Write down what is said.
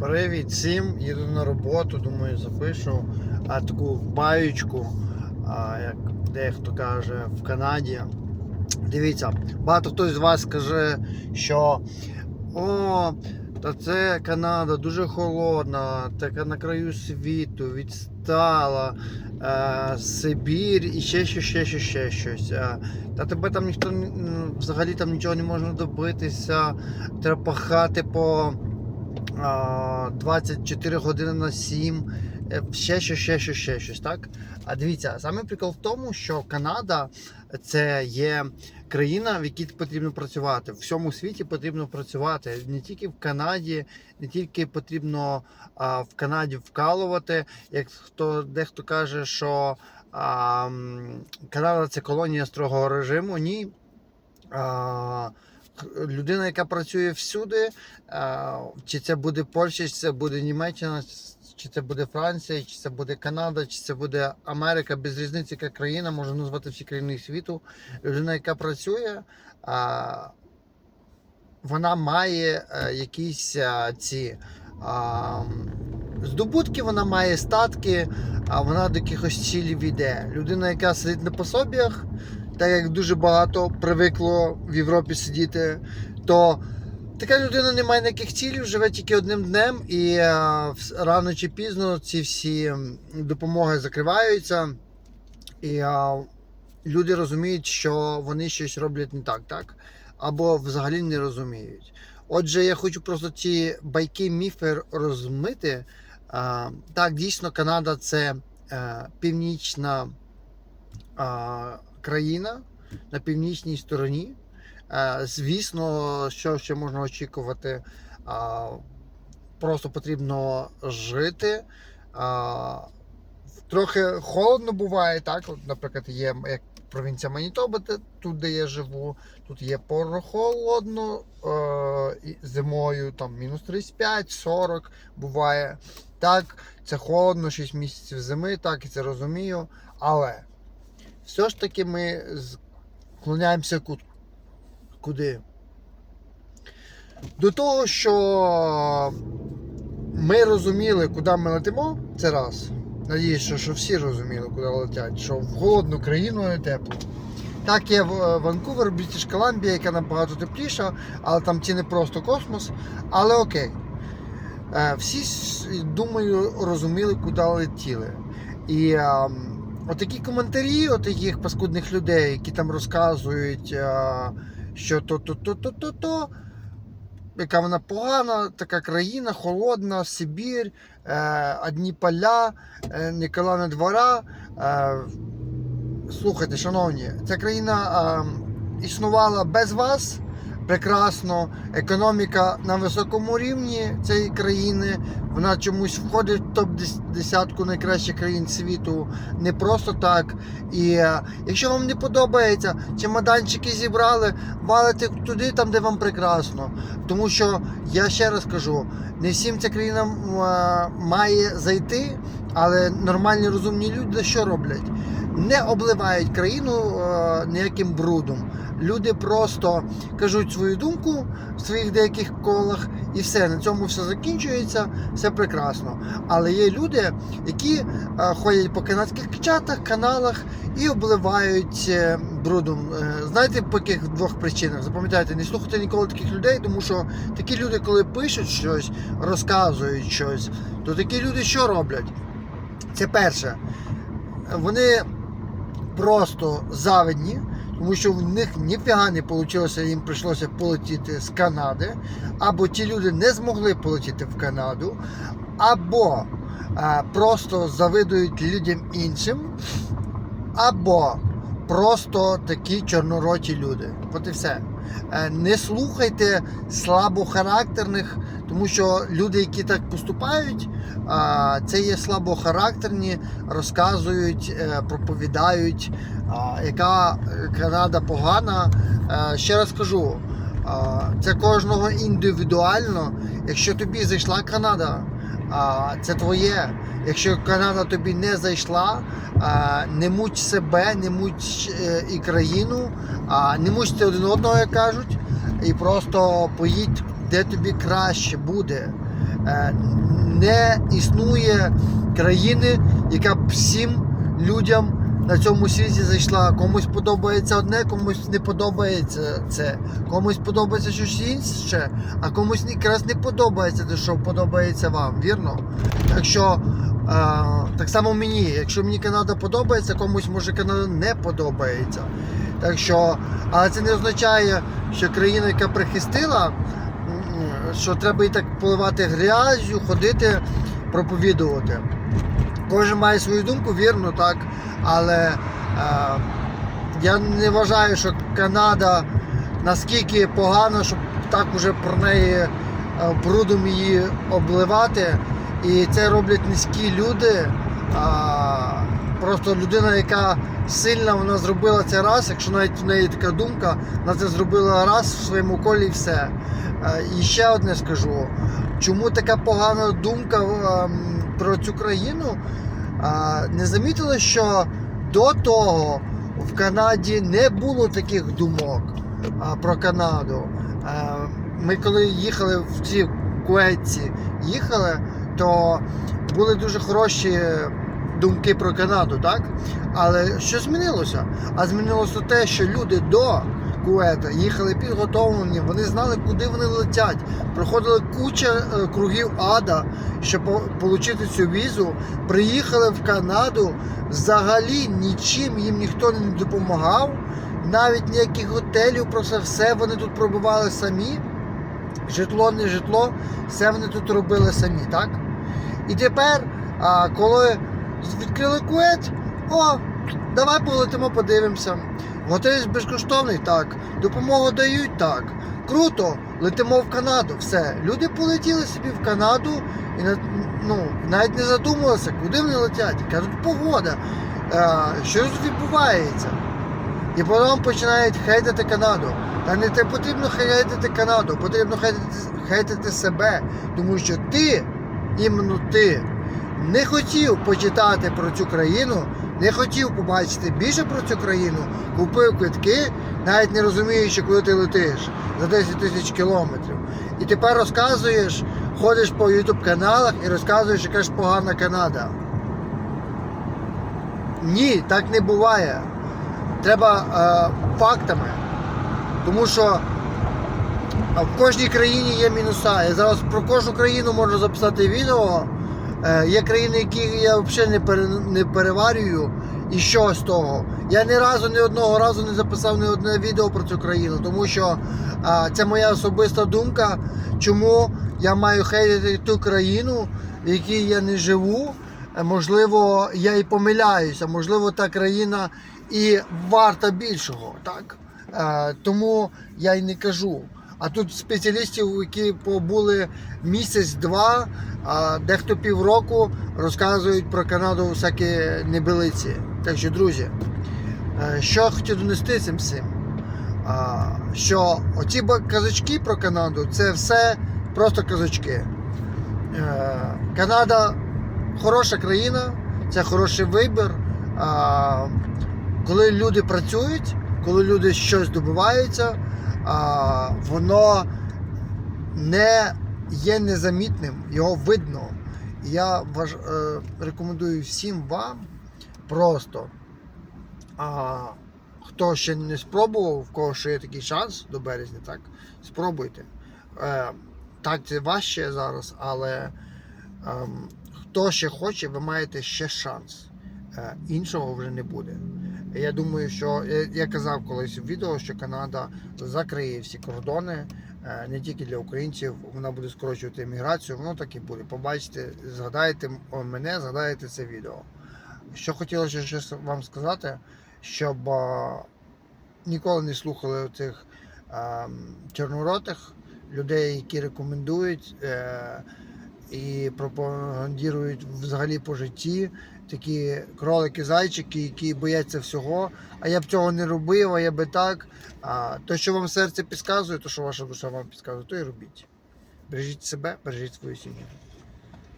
Привіт всім, їду на роботу, думаю, запишу а, таку баючку, а, як дехто каже, в Канаді. Дивіться, багато хто з вас каже, що о, та це Канада дуже холодна, така на краю світу, відстала, е, Сибір і ще щось, ще щось, ще щось. Е, та тебе там ніхто взагалі там нічого не можна добитися, треба пахати по 24 години на 7, е, ще щось, ще щось, ще щось, так? А дивіться, саме прикол в тому, що Канада це є країна, в якій потрібно працювати. В всьому світі потрібно працювати. Не тільки в Канаді, не тільки потрібно а, в Канаді вкалувати. Як хто дехто каже, що а, Канада це колонія строгого режиму. Ні. А, людина, яка працює всюди, чи це буде Польща, чи це буде Німеччина, чи це буде Франція, чи це буде Канада, чи це буде Америка, без різниці, яка країна, можу назвати всі країни світу. Людина, яка працює, вона має е, якісь ці здобутки, вона має статки, а вона до якихось цілів йде. Людина, яка сидить на пособіях, так як дуже багато привикло в Європі сидіти, то така людина не має ніяких цілів, живе тільки одним днем, і е, рано чи пізно ці всі допомоги закриваються. І е, люди розуміють, що вони щось роблять не так, так? Або взагалі не розуміють. Отже, я хочу просто ці байки, міфи розмити. А, так, дійсно, Канада це е, північна країна на північній стороні. Е, звісно, що ще можна очікувати. Просто потрібно жити. Трохи холодно буває, так? Наприклад, є як провінція Манітоба, тут, де я живу, тут є порохолодно е, зимою там мінус 35-40 буває. Так, це холодно, 6 місяців зими, так, і це розумію. Але все ж таки ми склоняємося куди? До того, що ми розуміли, куди ми летимо, це раз. Надіюсь, що, всі розуміли, куди летять, що в холодну країну не тепло. Так є Ванкувер, Брітіш Колумбія, яка набагато тепліша, але там ціни просто космос. Але окей. Е, Всі, думаю, розуміли, куди летіли. І е, отакі коментарі, отаких паскудних людей, які там розказують, е, що то-то-то-то-то-то, яка вона погана, така країна, холодна, Сибір, е, одні поля, е, Нікола на двора. Слухайте, шановні, ця країна е, існувала без вас прекрасно. Економіка на високому рівні цієї країни. Вона чомусь входить в топ-10 найкращих країн світу. Не просто так. І е, якщо вам не подобається, чемоданчики зібрали, валите туди, там, де вам прекрасно. Тому що я ще раз кажу, не всім ця країна е, має зайти, але нормальні розумні люди що роблять? Не обливають країну е, ніяким брудом. Люди просто кажуть свою думку в своїх деяких колах, і все на цьому все закінчується, все прекрасно. Але є люди, які е, ходять по канадських чатах, каналах і обливають е, брудом. Е, знаєте, по яких двох причинах? Запам'ятайте, не слухайте ніколи таких людей, тому що такі люди, коли пишуть щось, розказують щось, то такі люди що роблять? Це перше. Вони просто завидні, тому що в них ніфіга не вийшло, їм прийшлося полетіти з Канади, або ті люди не змогли полетіти в Канаду, або а, просто завидують людям іншим, або просто такі чорнороті люди. От і все. Е, Не слухайте слабохарактерних, тому що люди, які так поступають, це є слабохарактерні, розказують, е, проповідають, яка е, Канада погана. Е, Ще раз кажу, це кожного індивідуально. Якщо тобі зайшла Канада, а, це твоє. Якщо Канада тобі не зайшла, а, не муч себе, не муч е, і країну, а, не мучте один одного, як кажуть, і просто поїдь, де тобі краще буде. Е, Не існує країни, яка б всім людям на цьому світі зайшла. Комусь подобається одне, комусь не подобається це. Комусь подобається щось інше, а комусь якраз не подобається те, що подобається вам, вірно? Так що е, так само мені. Якщо мені Канада подобається, комусь може Канада не подобається. Так що, але це не означає, що країна, яка прихистила, що треба і так поливати грязю, ходити, проповідувати. Кожен має свою думку, вірно, так. Але е, я не вважаю, що Канада наскільки погана, щоб так уже про неї е, брудом її обливати. І це роблять низькі люди. А, просто людина, яка сильна, вона зробила це раз, якщо навіть в неї така думка, вона це зробила раз в своєму колі і все. Е, І ще одне скажу. Чому така погана думка ем, про цю країну? Не замітили, що до того в Канаді не було таких думок про Канаду. Ми коли їхали в ці Куетці, їхали, то були дуже хороші думки про Канаду, так? Але що змінилося? А змінилося те, що люди до Куета їхали підготовлені, вони знали, куди вони летять. Проходили куча е, кругів ада, щоб отримати цю візу. Приїхали в Канаду. Взагалі нічим їм ніхто не допомагав. Навіть ніяких готелів, про це все вони тут пробували самі. Житло, не житло, все вони тут робили самі, так? І тепер, коли відкрили кует, о, давай полетимо, подивимося. Готель безкоштовний, так. Допомогу дають так. Круто, летимо в Канаду. Все. Люди полетіли собі в Канаду і ну, навіть не задумувалися, куди вони летять. Кажуть, погода. Е, що відбувається? І потім починають хейтити Канаду. Та не те потрібно хейтити Канаду, потрібно хейтити, хейтити себе. Тому що ти, іменно ти, не хотів почитати про цю країну, не хотів побачити більше про цю країну, купив квитки, навіть не розуміючи, куди ти летиш за 10 тисяч кілометрів. І тепер розказуєш, ходиш по ютуб каналах і розказуєш, яка ж погана Канада. Ні, так не буває. Треба е, фактами. Тому що в кожній країні є мінуса. Я зараз про кожну країну можу записати відео. Е, є країни, які я взагалі не, пере, не переварюю. І що з того? Я ні разу, ні одного разу не записав ні одне відео про цю країну, тому що а, це моя особиста думка, чому я маю хейтити ту країну, в якій я не живу. Е, Можливо, я і помиляюся, можливо, та країна і варта більшого, так? Е, тому я й не кажу. А тут спеціалістів, які побули місяць-два, дехто півроку розказують про Канаду всякі небилиці. Так що, друзі, е, що я хотів донести цим всім? Що оці казочки про Канаду це все просто казочки. Е, Канада хороша країна, це хороший вибір. Коли люди працюють, коли люди щось добиваються, а, воно не є незамітним, його видно. Я важ, е, рекомендую всім вам просто, а, хто ще не спробував, в кого ще є такий шанс до березня, так, спробуйте. Е, так, це важче зараз, але ем, хто ще хоче, ви маєте ще шанс. Е, іншого вже не буде. Я думаю, що я, казав колись в відео, що Канада закриє всі кордони е, не тільки для українців, вона буде скорочувати еміграцію, воно так і буде. Побачите, згадайте мене, згадайте це відео. Що хотілося ще вам сказати, щоб е, ніколи не слухали цих е, чорноротих людей, які рекомендують е, і пропагандірують взагалі по житті такі кролики-зайчики, які бояться всього. А я б цього не робив, а я би так. А то, що вам серце підказує, то що ваша душа вам підказує, то і робіть. Бережіть себе, бережіть свою сім'ю.